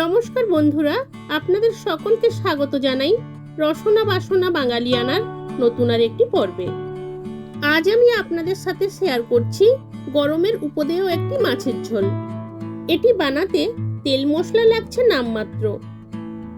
নমস্কার বন্ধুরা, আপনাদের সকলকে স্বাগত জানাই রসনা বাসনা বাঙালিয়ানার নতুন আর একটি পর্বে। আজ আমি আপনাদের সাথে শেয়ার করছি গরমের উপদেয় একটি মাছের ঝোল। এটি বানাতে তেল মশলা লাগছে নামমাত্র।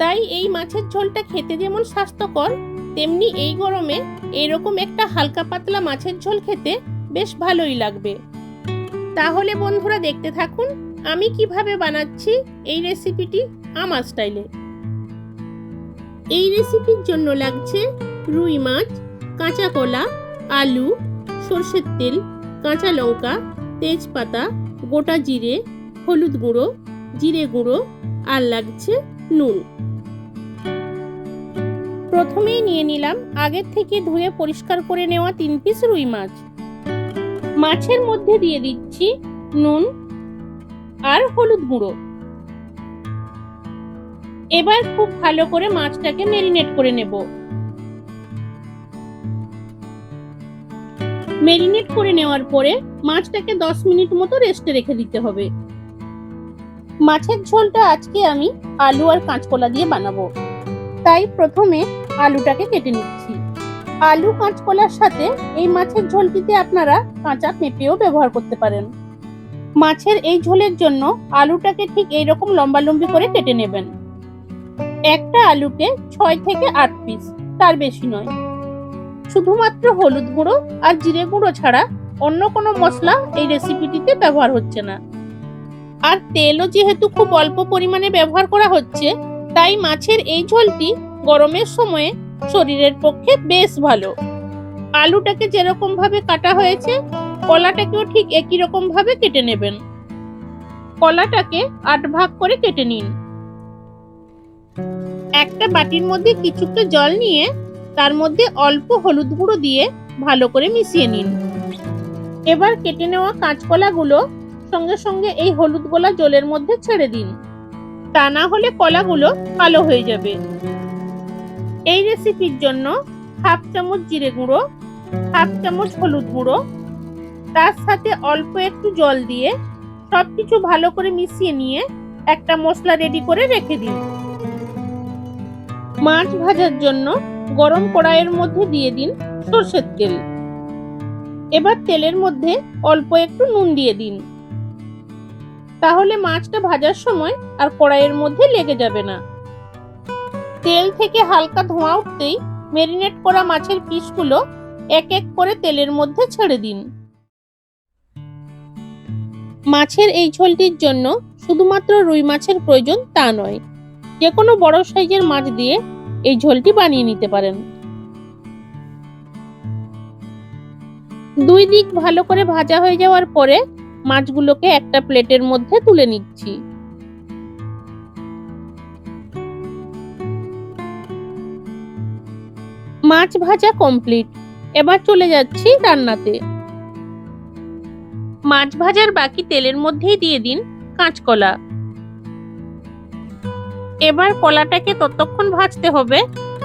তাই এই মাছের ঝোলটা খেতে যেমন স্বাস্থ্যকর, তেমনি এই গরমে এরকম একটা হালকা পাতলা মাছের ঝোল খেতে বেশ ভালোই লাগবে। তাহলে বন্ধুরা দেখতে থাকুন আমি কীভাবে বানাচ্ছি এই রেসিপিটি আমার স্টাইলে এই রেসিপির জন্য লাগছে রুই মাছ, কাঁচা কলা, আলু, সর্ষের তেল, কাঁচা লঙ্কা, তেজপাতা, গোটা জিরে, হলুদ গুঁড়ো, জিরে গুঁড়ো, আর লাগছে নুন। প্রথমেই নিয়ে নিলাম আগের থেকে ধুয়ে পরিষ্কার করে নেওয়া তিন পিস রুই মাছ। মাছের মধ্যে দিয়ে দিচ্ছি নুন আর হলুদ গুঁড়ো। এবার খুব ভালো করে মাছটাকে মেরিনেট করে নেব। মেরিনেট করে নেওয়ার পরে মাছটাকে দশ মিনিট মতো রেস্টে রেখে দিতে হবে। মাছের ঝোলটা আজকে আমি আলু আর কাঁচকলা দিয়ে বানাবো। তাই প্রথমে আলুটাকে কেটে নিচ্ছি। আলু, কাঁচকলার সাথে এই মাছের ঝোলটিতে আপনারা কাঁচা পেঁপেও ব্যবহার করতে পারেন। মাছের এই ঝোলের জন্য আলুটাকে ঠিক এইরকম লম্বা লম্বি করে কেটে নেবেন। একটা আলুকে ছয় থেকে আট পিস, তার বেশি নয়। শুধুমাত্র হলুদ গুঁড়ো আর জিরে গুঁড়ো ছাড়া অন্য কোনো মশলা এই রেসিপিটিতে ব্যবহার হচ্ছে না। আর তেলও যেহেতু খুব অল্প পরিমাণে ব্যবহার করা হচ্ছে, তাই মাছের এই ঝোলটি গরমের সময়ে শরীরের পক্ষে বেশ ভালো। আলুটাকে যেরকম ভাবে কাটা হয়েছে কলাটাকেও ঠিক একই রকম ভাবে কেটে নেবেন। কলাটাকে আট ভাগ করে কেটে নিন। একটা বাটির মধ্যে কিছুটা জল নিয়ে তার মধ্যে অল্প হলুদ গুঁড়ো দিয়ে ভালো করে মিশিয়ে নিন। এবার কেটে নেওয়া কাঁচকলাগুলো সঙ্গে সঙ্গে এই হলুদ গোলা জলের মধ্যে ছেড়ে দিন। তা না হলে কলাগুলো কালো হয়ে যাবে। এই রেসিপির জন্য হাফ চামচ জিরে গুঁড়ো, হাফ চামচ হলুদ গুঁড়ো তার সাথে অল্প একটু জল দিয়ে সবকিছু ভালো করে মিশিয়ে নিয়ে একটা মশলা রেডি করে রেখে দিন মাছ ভাজার জন্য গরম কড়াইয়ের মধ্যে দিয়ে দিন সর্ষের তেল। এবার তেলের মধ্যে অল্প একটু নুন দিয়ে দিন। তাহলে মাছটা ভাজার সময় আর কড়াইয়ের মধ্যে লেগে যাবে না। তেল থেকে হালকা ধোঁয়া উঠতেই মেরিনেট করা মাছের পিসগুলো এক এক করে তেলের মধ্যে ছেড়ে দিন। মাছের এই ঝোলটির জন্য শুধুমাত্র রুই মাছের প্রয়োজন তা নয়। যে কোনো বড় সাইজের মাছ দিয়ে এই ঝোলটি বানিয়ে নিতে পারেন। দুই দিক ভালো করে ভাজা হয়ে যাওয়ার পরে মাছগুলোকে একটা প্লেটের মধ্যে তুলে নিচ্ছি। মাছ ভাজা কমপ্লিট। এবার চলে যাচ্ছি রান্নাতে। মাছ ভাজার বাকি তেলের মধ্যেই দিয়ে দিন কাঁচকলা। এবার কলাটাকে ততক্ষণ ভাজতে হবে,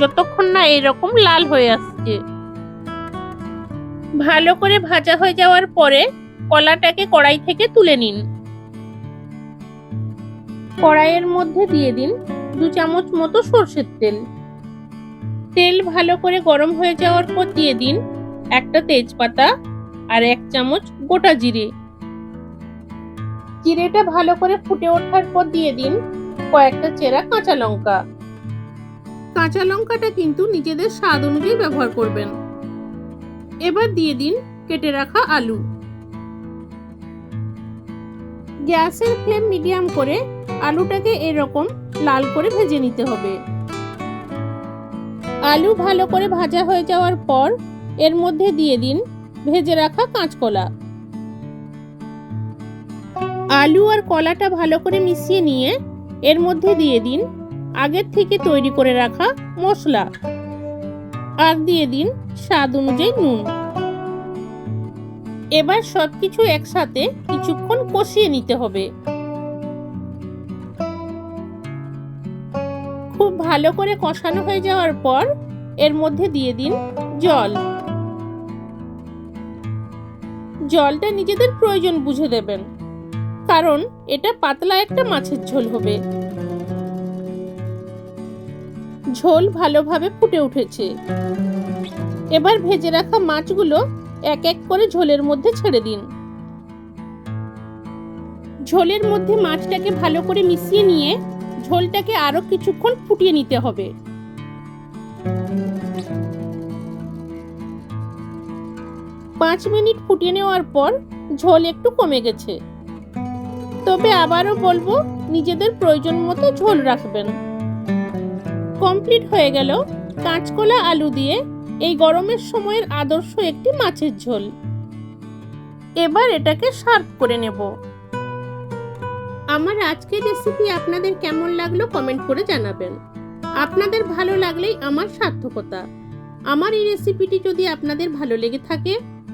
যতক্ষণ না এরকম লাল হয়ে আসছে। ভালো করে ভাজা হয়ে যাওয়ার পরে কলাটাকে কড়াই থেকে তুলে নিন। কড়াইয়ের মধ্যে দিয়ে দিন দু চামচ মতো সর্ষের তেল। তেল ভালো করে গরম হয়ে যাওয়ার পর দিয়ে দিন একটা তেজপাতা আর এক চামচ গোটা জিরে। জিরেটা ভালো করে ফুটে ওঠার পর দিয়ে দিন কয়েকটা চেরা কাঁচা লঙ্কা। কাঁচা লঙ্কাটা কিন্তু নিজেদের স্বাদ অনুযায়ী ব্যবহার করবেন। এবার দিয়ে দিন কেটে রাখা আলু। গ্যাসের ফ্লেম মিডিয়াম করে আলুটাকে এরকম লাল করে ভেজে নিতে হবে। আলু ভালো করে ভাজা হয়ে যাওয়ার পর এর মধ্যে দিয়ে দিন ভেজে রাখা কাঁচকলা। আলু আর কলাটা ভালো করে মিশিয়ে নিয়ে এর মধ্যে দিয়ে দিন। আগের থেকে তৈরি করে রাখা মশলা। আর দিয়ে দিন স্বাদ অনুযায়ী নুন। এবার সবকিছু একসাথে কিছুক্ষণ কষিয়ে নিতে হবে। খুব ভালো করে কষানো হয়ে যাওয়ার পর এর মধ্যে দিয়ে দিন জল। জলটা নিজেদের প্রয়োজন বুঝে দেবেন। কারণ এটা পাতলা একটা মাছের ঝোল হবে। ঝোল ভালোভাবে ফুটে উঠেছে। এবার ভেজে রাখা মাছগুলো এক এক করে ঝোলের মধ্যে ছেড়ে দিন। ঝোলের মধ্যে মাছটাকে ভালো করে মিশিয়ে নিয়ে ঝোলটাকে আরও কিছুক্ষণ ফুটিয়ে নিতে হবে। পাঁচ মিনিট ফুটিয়ে নেওয়ার পর ঝোল একটু কমে গেছে। তবে আবারও বলব, নিজেদের প্রয়োজন মতো ঝোল রাখবেন। কমপ্লিট হয়ে গেল কাঁচকলা আলু দিয়ে এই গরমের সময়ের আদর্শ একটি মাছের ঝোল। এবার এটাকে সার্ভ করে নেব। আমার আজকের রেসিপি আপনাদের কেমন লাগল কমেন্ট করে জানাবেন। আপনাদের ভালো লাগলেই আমার সার্থকতা। আমার এই রেসিপিটি যদি আপনাদের ভালো লেগে থাকে